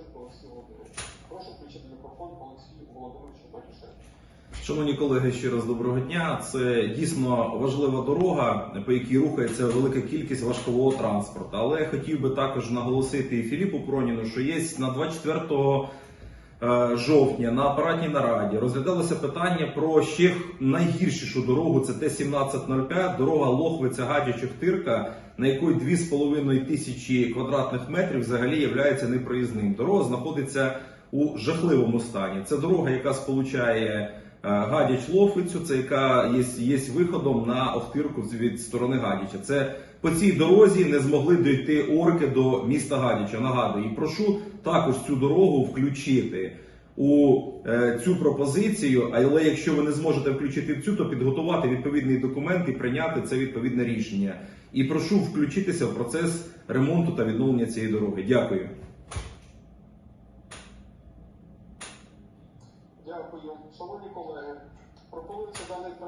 Батюшенко Олексій Володимирович. Прошу включити мікрофон Олексію Володимировичу Батюшенко. Шановні колеги, ще раз доброго дня. Це дійсно важлива дорога, по якій рухається велика кількість важкового транспорту. Але я хотів би також наголосити і Філіпу Проніну, що є на 24 е, жовтня на апаратній нараді розглядалося питання про ще найгіршішу дорогу. Це Т-1705, дорога Лохвиця Гадяча Хтирка, на якої 2,5 тисячі квадратних метрів взагалі є непроїзним. Дорога знаходиться у жахливому стані. Це дорога, яка сполучає. Е, Гадяч Лофицю, це яка є, є виходом на Охтирку від сторони Гадяча. Це по цій дорозі не змогли дійти орки до міста Гадяча. Нагадую, і прошу також цю дорогу включити у е, цю пропозицію. Але якщо ви не зможете включити цю, то підготувати відповідний документ і прийняти це відповідне рішення. І прошу включитися в процес ремонту та відновлення цієї дороги. Дякую. Дякую. Шановні колеги, пропонується даний проект.